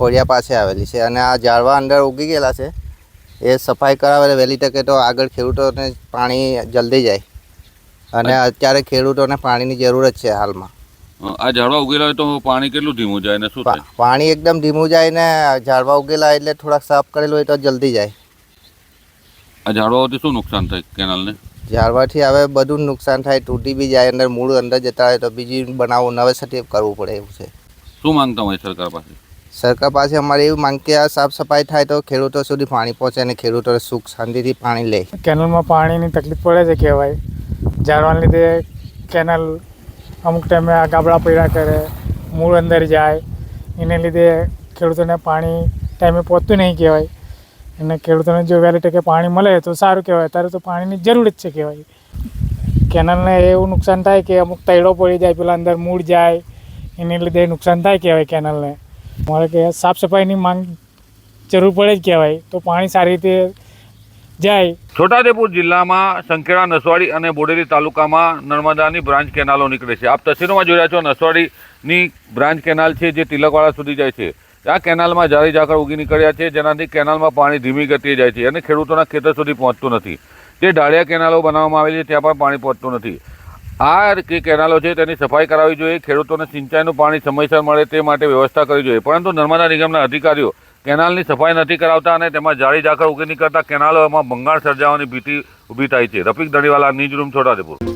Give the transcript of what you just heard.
ખોડિયા પાસે આવેલી છે અને આ ઝાડવા અંદર ઉગી ગયેલા છે. એ સફાઈ કરાવે વહેલી તકે તો આગળ ખેડૂતોને પાણી જલ્દી જાય. અને અત્યારે ખેડૂતોને પાણીની જરૂરત છે હાલમાં. આ ઝાડવા ઉગેલા હોય તો પાણી કેટલું ધીમું જાય ને શું પાણી એકદમ ધીમું જાય ને ઝાડવા ઉગેલા એટલે થોડાક સાફ કરેલું હોય તો જલ્દી જાય. આ ઝાડવાઓથી શું નુકસાન થાય કેનાલને? ઝાડવાથી હવે બધું નુકસાન થાય તૂટી બી જાય અંદર મૂળ અંદર જતા હોય તો બીજી બનાવવું નવેસરથી કરવું પડે એવું છે. શું માંગતા હોય સરકાર પાસે? સરકાર પાસે અમારે એવી માંગ કે આ સાફ સફાઈ થાય તો ખેડૂતો સુધી પાણી પહોંચે અને ખેડૂતો સુખ શાંતિથી પાણી લે. કેનલમાં પાણીની તકલીફ પડે છે કહેવાય. ઝાડવાને લીધે કેનલ અમુક ટાઈમે આ ગાબડા પડ્યા કરે, મૂળ અંદર જાય. એને લીધે ખેડૂતોને પાણી ટાઈમે પહોંચતું નહીં કહેવાય. અને ખેડૂતોને જો વહેલી તકે પાણી મળે તો સારું કહેવાય. અત્યારે તો પાણીની જરૂર જ છે કહેવાય. કેનલને એવું નુકસાન થાય કે અમુક તૈડો પડી જાય, પેલા અંદર મૂળ જાય. એને લીધે નુકસાન થાય કહેવાય કેનલને. મારે કે સાફ સફાઈની માંગ જરૂર પડે જ કહેવાય. તો પાણી સારી રીતે જાય. છોટાઉદેપુર જિલ્લામાં સંખેડા, નસવાડી અને બોડેલી તાલુકામાં નર્મદાની બ્રાન્ચ કેનાલો નીકળે છે. આપ તસવીરોમાં જોઈ રહ્યા છો નસવાડીની બ્રાન્ચ કેનાલ છે જે તિલકવાડા સુધી જાય છે. આ કેનાલમાં જાળી ઝાકળ ઉગી નીકળ્યા છે. જેનાથી કેનાલમાં પાણી ધીમી ગતિએ જાય છે અને ખેડૂતોના ખેતર સુધી પહોંચતું નથી. જે ઢાળિયા કેનાલો બનાવવામાં આવેલી છે, ત્યાં પણ પાણી પહોંચતું નથી. આ કે, કેનાલો છે તેની સફાઈ કરાવવી જોઈએ, ખેડૂતોને સિંચાઈનું પાણી સમયસર મળે તે માટે વ્યવસ્થા કરવી જોઈએ. પરંતુ નર્મદા નિગમના અધિકારીઓ કેનાલની સફાઈ નથી કરાવતા અને તેમાં જાળી ઝાકળ ઉગી નીકળતા કેનાલોમાં ભંગાણ સર્જાવાની ભીતિ ઊભી થાય છે. Rafiq Dadiwala news room, Chhota Udepur.